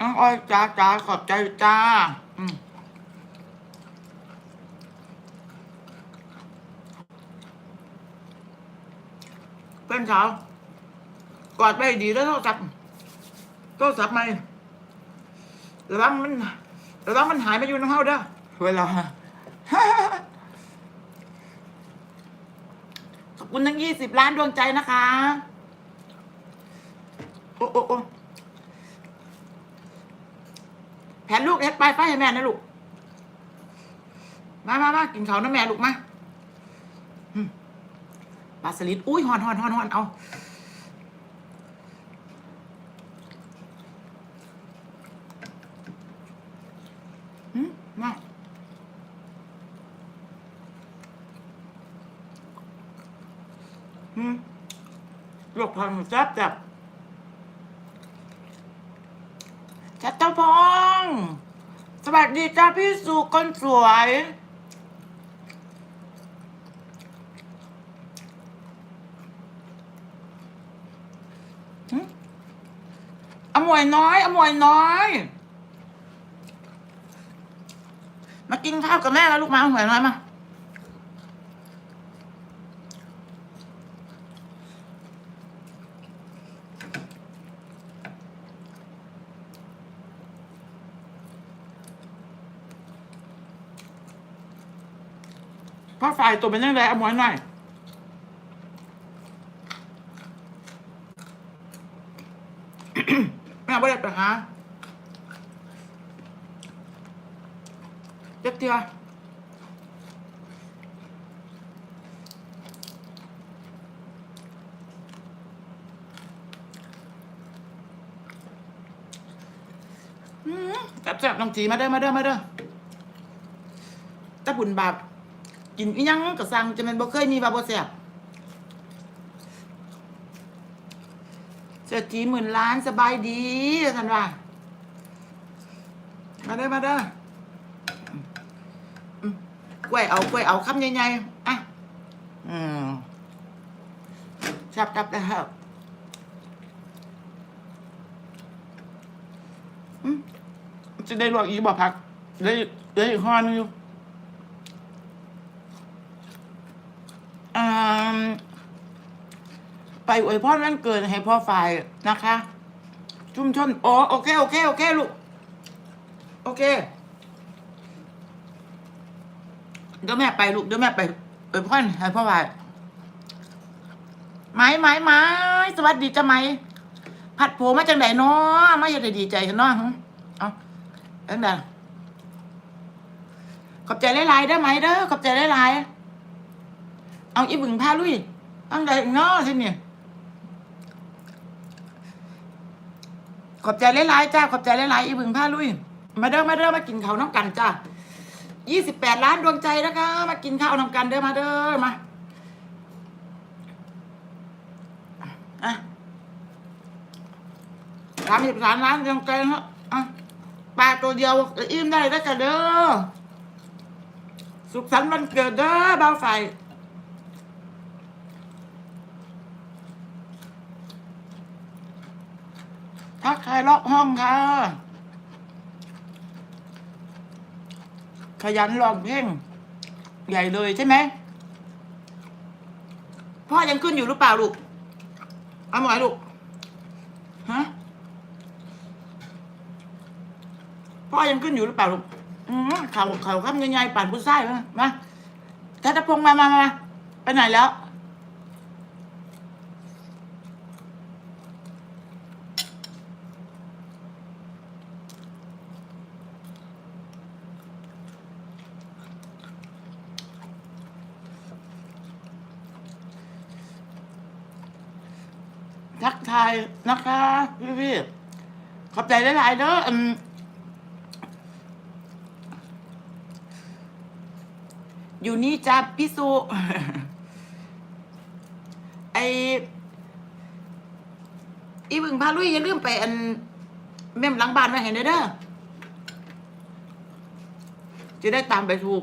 น้องอ้อยจ้าจ้าขอบใจจ้า อืมเพื่อนสาวกอดไปดีแล้วโทรศัพท์โทรศัพท์ไหมระวังมันระวังมันหายไปอยู่ในเฮาเด้อเวลาขอบคุณทั้งยี่สิบล้านดวงใจนะคะ โอ้โอ้โอ้ แผ่นลูกเฮ็ดไปไฟให้แม่นะลูก มามามากินเขาวนะแม่ลูกมาปลาสลิด อุ้ยหอนหอนหอนหอนเอา อืมมาอืมลวกผักแซ่บแซ่บจัตตาพงษ์สวัส ดีจ้าพี่สุคนสวย อมวยน้อย อมวยน้อย มากินข้าวกับแม่แล้วลูกมาอมวยน้อยมา พ่อฝ่ายตัวเป็นยังไงเอาหมวยหน่อยแม่ไม่ได้ไปหาเจ็บเตียแซ่บๆน้องจีมาเด้อมาเด้อมาเด้อตะบุญบาป กินอีหยังก็สั่งจะเป็นบ่เคยมีบาบ่แซ่บเศรษฐีหมื่นล้านสบายดีท่านว่า มาเด้อมาเด้ออืมกล้วยเอากล้วยเอาคำใหญ่ๆอะ อืมชับจับแล้วครับอืมจะได้ลวกอีกบ่พัก ได้ได้อีกห้อนึงอยู่อ่า ไปอวยพรวันเกิดให้พ่อฝ่ายนะคะ ชุมชนโอโอเคโอเคโอเคลูกโอเคเดี๋ยวแม่ไปลูกเดี๋ยวแม่ไปอวยพรให้พ่อฝ่ายไม้ไม้ไม้สวัสดีจ้าไหมผัดโผมาจังไหนเนาะมาอย่าได้ดีใจกันเนาะหึเอาเอ็งเด้ขอบใจหลายๆได้ไหมเด้อขอบใจหลายๆเอาอีบึงพาลุยอังใดเนาะที่นี่ ขอบใจหลายๆจ้าขอบใจหลายๆอีบึงผ้าลุย มาเด้อมาเด้อมากินข้าวน้ำกันจ้ายี่สิบแปดล้านดวงใจนะคะ มากินข้าวน้ำกันเด้อมาเด้อมาอะสามสิบสามล้านดวงใจฮะอะปลาตัวเดียวอิ่มได้แล้วกันเด้อสุขสันต์วันเกิดเด้อเบาไฟ ทักทายล็อกห้องค่ะ ขยันร้องเพลงใหญ่เลยใช่ไหมพ่อยังขึ้นอยู่หรือเปล่าลูกเอาหมอยลูก ฮะ พ่อยังขึ้นอยู่หรือเปล่าลูกอืมเขาเขาคำยังไงป่านผู้ชายมามาทัตพงษ์มามามาไปไหนแล้ว ทักทยนะคะพี่พี่ๆขอบใจหลายๆเด้ออืมอยู่นี่จ้าพี่สุไออีบึงพาลุยอย่าลืมไปอันเม่มหลังบ้านไว้ให้หน่อยเด้อจะได้ตามไปถูก